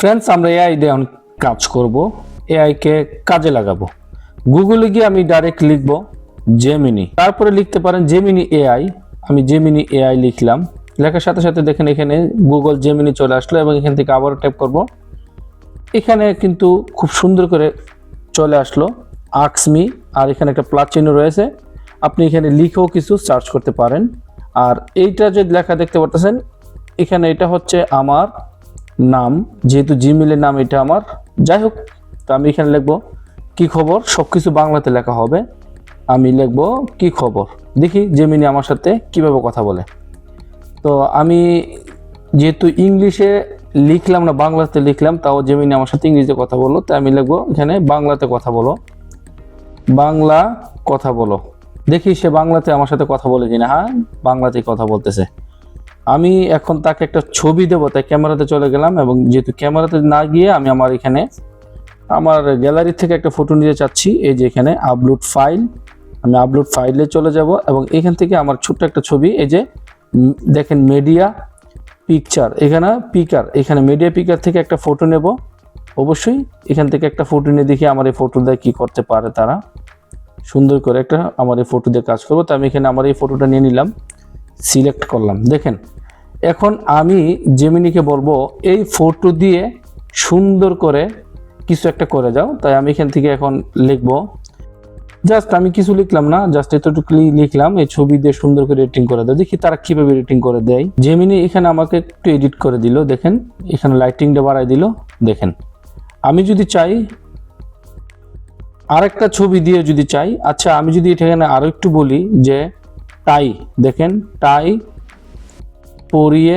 Friends আমরা AI দিয়ে এখন কাজ করব। এআইকে কাজে লাগাবো। গুগলে গিয়ে আমি ডাইরেক্ট লিখব জেমিনি তারপরে লিখতে পারেন জেমিনি এআই আমি জেমিনি এআই লিখলাম। লেখার সাথে সাথে দেখেন এখানে গুগল জেমিনি চলে আসলো এবং এখান থেকে আবারও ট্যাপ করব। এখানে কিন্তু খুব সুন্দর করে চলে আসলো। আক্সমি আর এখানে একটা প্লাস চিহ্ন রয়েছে। আপনি এখানে লিখেও কিছু সার্চ করতে পারেন। আর এইটা যে লেখা দেখতে পারতেছেন, এখানে এটা হচ্ছে আমার নাম, যেহেতু জিমেলের নাম এটা আমার। যাই হোক, তো আমি এখানে লিখব, কি খবর? সব কিছু বাংলাতে লেখা হবে। আমি লিখব, কি খবর? দেখি জেমিনি আমার সাথে কীভাবে কথা বলে। তো আমি যেহেতু ইংলিশে লিখলাম না, বাংলাতে লিখলাম, তাও জেমিনি আমার সাথে ইংরেজিতে কথা বলল, তাই আমি লিখব, এখানে বাংলাতে কথা বলো। বাংলা কথা বলো। দেখি সে বাংলাতে আমার সাথে কথা বলে কিনা। হ্যাঁ বাংলাতে কথা বলতেছে। আমি এখন তাকে একটা ছবি দেবো, তাই ক্যামেরাতে চলে গেলাম এবং যেহেতু ক্যামেরাতে না গিয়ে আমি আমার এখানে, আমার গ্যালারি থেকে একটা ফটো নিতে চাচ্ছি, এই যে এখানে আপলোড ফাইল আমি আপলোড ফাইলে চলে যাব এবং এখান থেকে আমার ছোট্ট একটা ছবি, এই যে দেখেন মিডিয়া পিকচার এখানে পিকার এখানে মিডিয়া পিকার থেকে একটা ফটো নেব, অবশ্যই এখান থেকে একটা ফটো নিয়ে দেখি আমার এই ফটো দিয়ে কী করতে পারে তারা, সুন্দর করে একটা আমার এই ফটো দিয়ে কাজ করব, তো আমি এখানে আমার এই ফটোটা নিয়ে নিলাম সিলেক্ট করলাম, দেখেন এখন আমি জেমিনিকে বলব, এই ফটো দিয়ে সুন্দর করে কিছু একটা করে যাও। তাই আমি এখান থেকে এখন লিখব। জাস্ট আমি কিছু লিখলাম না জাস্ট এতটুকু লিখলাম। এই ছবি দিয়ে সুন্দর করে এডিটিং করে দাও। দেখি তারা কীভাবে এডিটিং করে দেয়। জেমিনি এখানে আমাকে একটু এডিট করে দিল, দেখেন। এখানে লাইটিংটা বাড়াই দিল, দেখেন। আমি যদি চাই, আরেকটা ছবি দিয়ে যদি চাই আচ্ছা আমি যদি এখানে আরও একটু বলি যে টাই দেখেন টাই পরিয়ে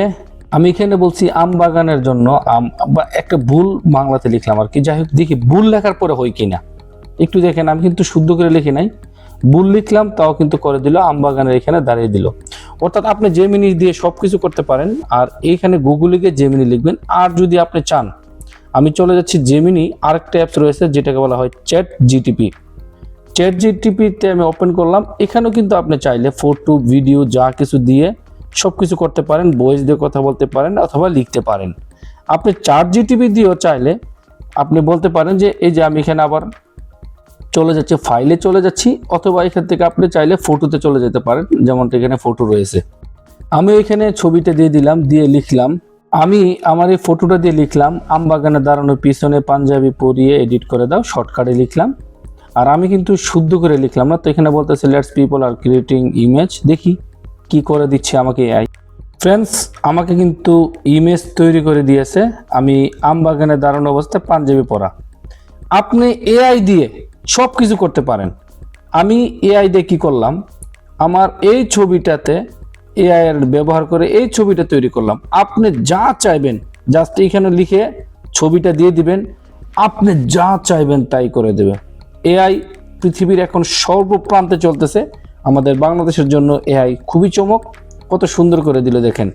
আমি এখানে বলছি আম বাগানের জন্য আম, বা একটা ভুল বাংলাতে লিখলাম আর কি। যাই হোক, দেখি ভুল লেখার পরে হয় কিনা। একটু দেখেন, আমি কিন্তু শুদ্ধ করে লিখি নাই। ভুল লিখলাম, তাও কিন্তু করে দিল, আম বাগানের এখানে দাঁড়িয়ে দিল। অর্থাৎ আপনি জেমিনি দিয়ে সব কিছু করতে পারেন, আর এইখানে গুগলে গিয়ে জেমিনি লিখবেন। আর যদি আপনি চান, আমি চলে যাচ্ছি জেমিনি আরেকটা অ্যাপস রয়েছে, যেটাকে বলা হয় চ্যাট জিটিপি চ্যাট জিটিপিতে আমি ওপেন করলাম। এখানেও কিন্তু আপনি চাইলে ফটো ভিডিও যা কিছু দিয়ে সব কিছু করতে পারেন ভয়েস দিয়ে কথা বলতে পারেন অথবা লিখতে পারেন। আপনি চার জিটিপি দিয়েও চাইলে আপনি বলতে পারেন যে, এই যে আমি এখানে আবার চলে যাচ্ছে ফাইলে চলে যাচ্ছি, অথবা এখান থেকে আপনি চাইলে ফটোতে চলে যেতে পারেন, যেমনটা এখানে ফটো রয়েছে। আমি এখানে ছবিটা দিয়ে দিলাম, দিয়ে লিখলাম। আমি আমার এই ফটোটা দিয়ে লিখলাম আম বাগানে দাঁড়ানোর পিছনে পাঞ্জাবি পরিয়ে এডিট করে দাও শর্টকাটে লিখলাম। আর আমি কিন্তু শুদ্ধ করে লিখলাম না, তো এখানে বলতেছে let's people R creating image দেখি। কি করে দিচ্ছে আমাকে এআই ফ্রেন্ডস আমাকে কিন্তু ইমেজ তৈরি করে দিয়েছে। আমি আম বাগানে দাঁড়ানো অবস্থায় পাঞ্জাবি পরা। আপনি এআই দিয়ে সব কিছু করতে পারেন। আমি এআই দিয়ে কি করলাম? আমার এই ছবিটাতে এআই এর ব্যবহার করে এই ছবিটা তৈরি করলাম। আপনি যা চাইবেন জাস্ট এখানে লিখে ছবিটা দিয়ে দিবেন। আপনি যা চাইবেন তাই করে দেবে এআই পৃথিবীর এখন সর্বপ্রান্তে চলতেছে। আমাদের বাংলাদেশের জন্য এআই খুবই চমক। কত সুন্দর করে দিল দেখেন।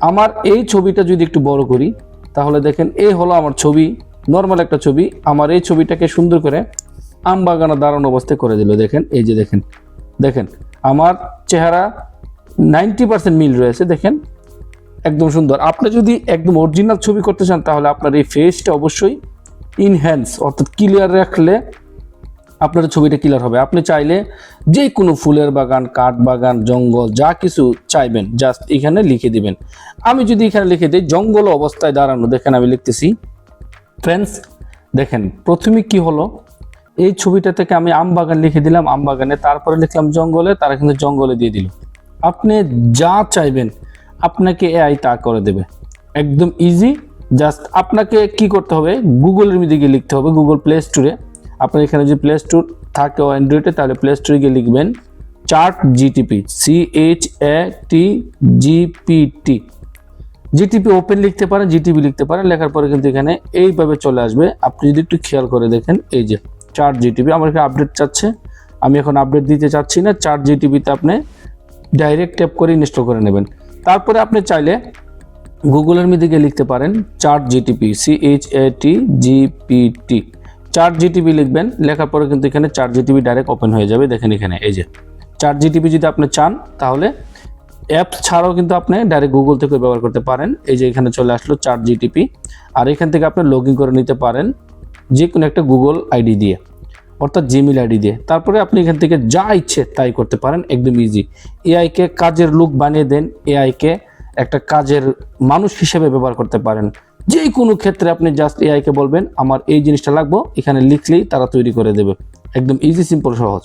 আমার এই ছবিটা যদি একটু বড় করি, তাহলে দেখেন এই হলো আমার ছবি নর্মাল একটা ছবি। আমার এই ছবিটাকে সুন্দর করে আম বাগানে দাঁড়ানো অবস্থায় করে দিল দেখেন। এই যে দেখেন দেখেন, আমার চেহারা নাইনটি পার্সেন্ট মিল রয়েছে দেখেন। একদম সুন্দর। আপনি যদি একদম অরিজিনাল ছবি করতে চান, তাহলে আপনার এই ফেসটা অবশ্যই ইনহ্যান্স অর্থাৎ ক্লিয়ার রাখলে আপনার ছবিটা ক্লিয়ার হবে। আপনি চাইলে যে কোনো ফুলের বাগান, কাঠ বাগান, জঙ্গল, যা কিছু চাইবেন জাস্ট এখানে লিখে দিবেন। আমি যদি এখানে লিখে দিই, জঙ্গল অবস্থায় দাঁড়ানো, দেখেন আমি লিখতেছি। ফ্রেন্ডস দেখেন, প্রথমে কি হলো? এই ছবিটা থেকে আমি আম বাগান লিখে দিলাম, আম বাগানে, তারপরে লিখলাম জঙ্গলে, তারা কিন্তু জঙ্গলে দিয়ে দিল। আপনি যা চাইবেন, আপনাকে এআই তা করে দেবে। একদম ইজি জাস্ট আপনাকে কি করতে হবে? গুগলের গিয়ে লিখতে হবে গুগল প্লে স্টোরে আপনার এখানে যদি প্লে স্টোর থাকে অ্যান্ড্রয়েডে তাহলে প্লে স্টোরে গিয়ে লিখবেন chat GTP C H A T GPT GTP open লিখতে পারেন জিটিপি লিখতে পারেন, লেখার পরে কিন্তু এখানে এইভাবে চলে আসবে। আপনি যদি একটু খেয়াল করে দেখেন, এই যে চার্ট জিটিপি আমার এখানে আপডেট চাচ্ছে। আমি এখন আপডেট দিতে চাচ্ছি না চার্ট জিটিপিতে আপনি ডাইরেক্ট ট্যাপ করে ইনস্টল করে নেবেন। তারপরে আপনি চাইলে গুগলের মধ্যে গিয়ে লিখতে পারেন chat GTP C H A T GPT chat GTP লিখবেন, লেখার পরে কিন্তু এখানে চার্ট জিটিপি ডাইরেক্ট ওপেন হয়ে যাবে। দেখেন এখানে, এই যে চার্ট জিটিপি যদি আপনি চান, তাহলে অ্যাপ ছাড়াও কিন্তু আপনি ডাইরেক্ট গুগল থেকে ব্যবহার করতে পারেন। এই যে এখানে চলে আসলো চার জিটিপি আর এখান থেকে আপনি লগ ইন করে নিতে পারেন যে কোনো একটা গুগল আইডি দিয়ে, অর্থাৎ জিমেল আইডি দিয়ে। তারপরে আপনি এখান থেকে যা ইচ্ছে তাই করতে পারেন, একদম ইজি এআইকে কাজের লুক বানিয়ে দেন এআইকে একটা কাজের মানুষ হিসেবে ব্যবহার করতে পারেন। যে কোনো ক্ষেত্রে আপনি জাস্ট এআইকে বলবেন, আমার এই জিনিসটা লাগবো। এখানে লিখলেই তারা তৈরি করে দেবে। একদম ইজি সিম্পল সহজ।